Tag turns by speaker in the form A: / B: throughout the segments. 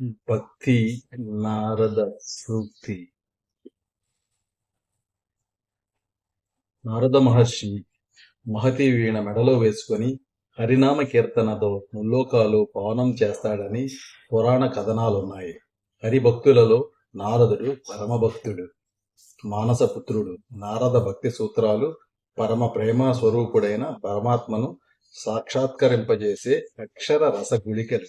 A: భక్తి నారద సూక్తి నారద మహర్షి మహతి వీణ మెడలో వేసుకొని హరినామ కీర్తనతో ముల్లోకాలు పవనం చేస్తాడని పురాణ కథనాలున్నాయి. హరిభక్తులలో నారదుడు పరమభక్తుడు మానసపుత్రుడు నారద భక్తి సూత్రాలు పరమ ప్రేమ స్వరూపుడైన పరమాత్మను సాక్షాత్కరింపజేసే అక్షర రస గుళికలు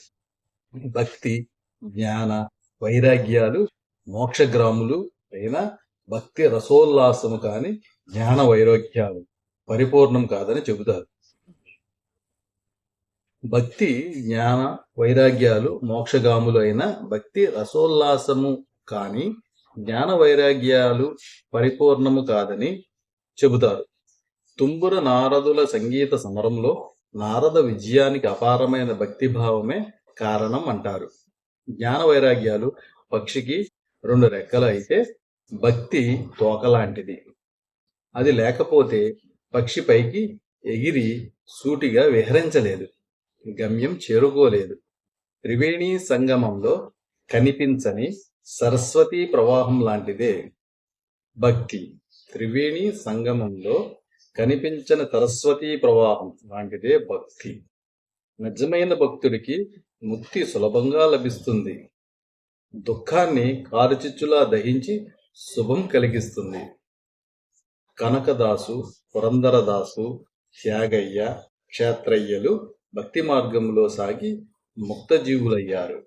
A: భక్తి జ్ఞాన వైరాగ్యాలు మోక్షగ్రాములు అయిన భక్తి రసోల్లాసము కాని జ్ఞాన వైరాగ్యాలు పరిపూర్ణం కాదని చెబుతారు. భక్తి జ్ఞాన వైరాగ్యాలు మోక్షగాములు అయిన భక్తి రసోల్లాసము కాని జ్ఞాన వైరాగ్యాలు పరిపూర్ణము కాదని చెబుతారు. తుంబుర నారదుల సంగీత సమరంలో నారద విజయానికి అపారమైన భక్తిభావమే కారణం అంటారు. జ్ఞాన వైరాగ్యాలు పక్షికి రెండు రెక్కలు అయితే భక్తి తోకలాంటిది. అది లేకపోతే పక్షి పైకి ఎగిరి సూటిగా విహరించలేదు. గమ్యం చేరుకోలేదు. త్రివేణి సంగమంలో కనిపించని సరస్వతీ ప్రవాహం లాంటిదే. భక్తి. త్రివేణి సంగమంలో కనిపించని సరస్వతీ ప్రవాహం లాంటిదే భక్తి. నిజమైన భక్తుడికి ముక్తి సులభంగా లభిస్తుంది. దుఃఖాన్ని కారుచిచ్చులా దహించి శుభం కలిగిస్తుంది. కనకదాసు పురందరదాసు త్యాగయ్య క్షేత్రయ్యలు భక్తి మార్గంలో సాగి ముక్త జీవులయ్యారు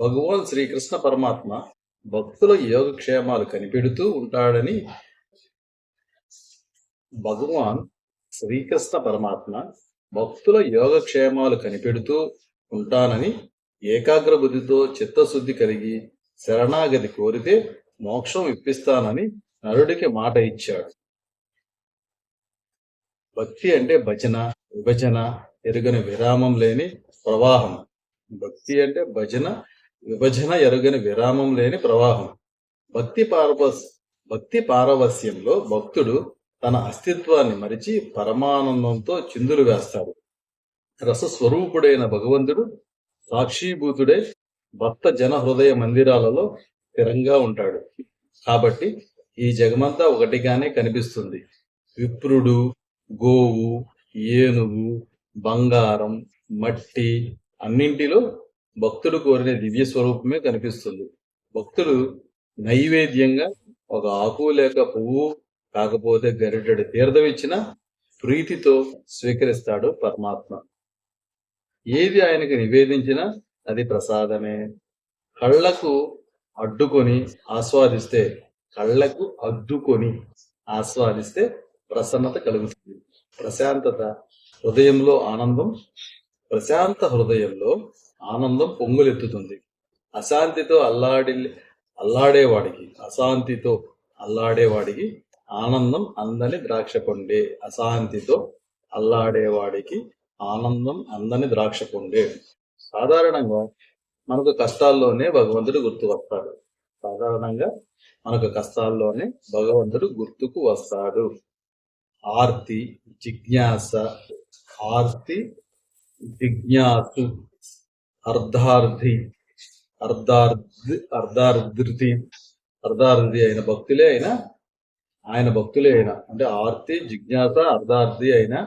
A: భగవాన్ శ్రీకృష్ణ పరమాత్మ భక్తుల యోగక్షేమాలు కనిపెడుతూ ఉంటాడని భగవాన్ శ్రీకృష్ణ పరమాత్మ భక్తుల యోగక్షేమాలు కనిపెడుతూ ఉంటానని ఏకాగ్ర బుద్ధితో చిత్తశుద్ధి కలిగి శరణాగతి కోరితే మోక్షం ఇప్పిస్తానని నరుడికి మాట ఇచ్చాడు. భక్తి అంటే భజన విభజన ఎరుగని విరామం లేని ప్రవాహం. భక్తి అంటే భజన విభజన ఎరుగని విరామం లేని ప్రవాహం. భక్తి పారవస్ భక్తి పారవస్యంలో భక్తుడు తన అస్తిత్వాన్ని మరిచి పరమానందంతో చిందులు వేస్తాడు. రసస్వరూపుడైన భగవంతుడు సాక్షీభూతుడై భక్త జన హృదయ మందిరాలలో స్థిరంగా ఉంటాడు. కాబట్టి ఈ జగమంతా ఒకటిగానే కనిపిస్తుంది. విప్రుడు గోవు ఏనుగు బంగారం మట్టి అన్నింటిలో భక్తుడు కోరిన దివ్య స్వరూపమే కనిపిస్తుంది. భక్తుడు నైవేద్యంగా ఒక ఆకు లేక పువ్వు కాకపోతే గరిటెడు తీర్థం ఇచ్చిన ప్రీతితో స్వీకరిస్తాడు పరమాత్మ. ఏది ఆయనకు నివేదించినా అది ప్రసాదమే. కళ్ళకు అడ్డుకొని ఆస్వాదిస్తే కళ్ళకు అడ్డుకొని ఆస్వాదిస్తే ప్రసన్నత కలుగుతుంది. ప్రశాంతత హృదయంలో ఆనందం ప్రశాంత హృదయంలో ఆనందం పొంగులెత్తుతుంది. అశాంతితో అల్లాడి అల్లాడేవాడికి అశాంతితో అల్లాడేవాడికి ఆనందం అందని ద్రాక్ష పండే అశాంతితో అల్లాడేవాడికి ఆనందం అందని ద్రాక్ష పండే సాధారణంగా మనకు కష్టాల్లోనే భగవంతుడు గుర్తు వస్తాడు. సాధారణంగా మనకు కష్టాల్లోనే భగవంతుడు గుర్తుకు వస్తాడు. ఆర్తి జిజ్ఞాస ఆర్తి జిజ్ఞాసు అర్ధార్థి అర్ధార్థి అర్ధార్థి అర్ధార్థి అయిన భక్తులే అయినా ఆయన భక్తులే అయినా అంటే ఆర్తి జిజ్ఞాస అర్ధార్థి అయిన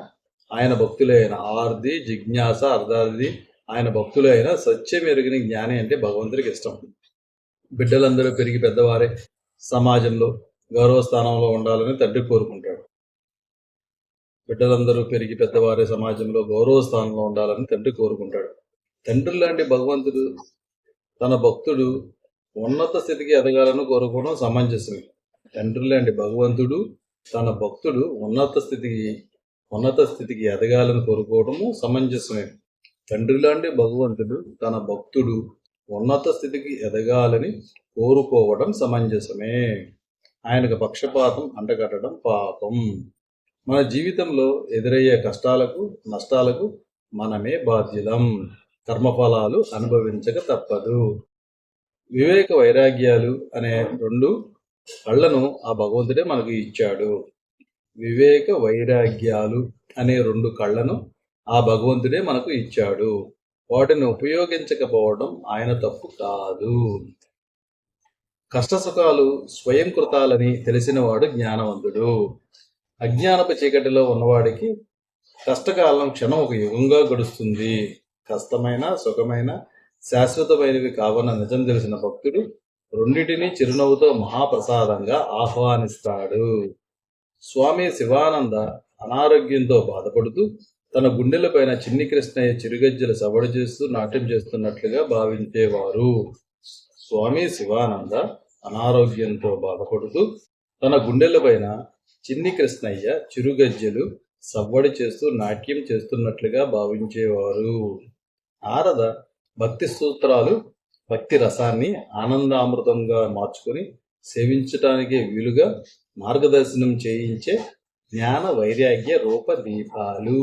A: ఆయన భక్తులే అయినా ఆర్ది జిజ్ఞాస అర్ధార్థి ఆయన భక్తులే అయినా సత్యం ఎరిగిన జ్ఞాని అంటే భగవంతుడికి ఇష్టం. బిడ్డలందరూ పెరిగి పెద్దవారే. సమాజంలో గౌరవ స్థానంలో ఉండాలని తండ్రి కోరుకుంటాడు. బిడ్డలందరూ పెరిగి పెద్దవారే సమాజంలో గౌరవ స్థానంలో ఉండాలని తండ్రి కోరుకుంటాడు. తండ్రి లాంటి భగవంతుడు తన భక్తుడు ఉన్నత స్థితికి ఎదగాలని కోరుకోవడం సమంజసమే. తండ్రి లాంటి భగవంతుడు తన భక్తుడు ఉన్నత స్థితికి ఉన్నత స్థితికి ఎదగాలని కోరుకోవడము సమంజసమే. తండ్రి లాంటి భగవంతుడు తన భక్తుడు ఉన్నత స్థితికి ఎదగాలని కోరుకోవడం సమంజసమే. ఆయనకు పక్షపాతం అంటగట్టడం పాపం. మన జీవితంలో ఎదురయ్యే కష్టాలకు నష్టాలకు మనమే బాధ్యులం. కర్మఫలాలు అనుభవించక తప్పదు. వివేక వైరాగ్యాలు అనే రెండు కళ్ళను ఆ భగవంతుడే మనకు ఇచ్చాడు. వివేక వైరాగ్యాలు అనే రెండు కళ్ళను ఆ భగవంతుడే మనకు ఇచ్చాడు. వాటిని ఉపయోగించకపోవడం ఆయన తప్పు కాదు. కష్టసుఖాలు స్వయం కృతాలని తెలిసినవాడు జ్ఞానవంతుడు. అజ్ఞానపు చీకటిలో ఉన్నవాడికి కష్టకాలం క్షణం ఒక యుగంగా గడుస్తుంది. కష్టమైన సుఖమైన శాశ్వతమైనవి కావన్న నిజం తెలిసిన భక్తుడు రెండిటిని చిరునవ్వుతో మహాప్రసాదంగా ఆహ్వానిస్తాడు. స్వామి శివానంద అనారోగ్యంతో బాధపడుతూ తన గుండెలపైన చిన్ని కృష్ణయ్య చిరుగజ్జలు సవడి చేస్తూ నాట్యం చేస్తున్నట్లుగా భావించేవారు. స్వామి శివానంద అనారోగ్యంతో బాధపడుతూ తన గుండెలపైన చిన్ని కృష్ణయ్య చిరుగజ్జలు సవ్వడి చేస్తూ నాట్యం చేస్తున్నట్లుగా భావించేవారు. నారద భక్తి సూత్రాలు భక్తి రసాన్ని ఆనందామృతంగా మార్చుకొని సేవించటానికి వీలుగా మార్గదర్శనం చేయించే జ్ఞాన వైరాగ్య రూప దీపాలు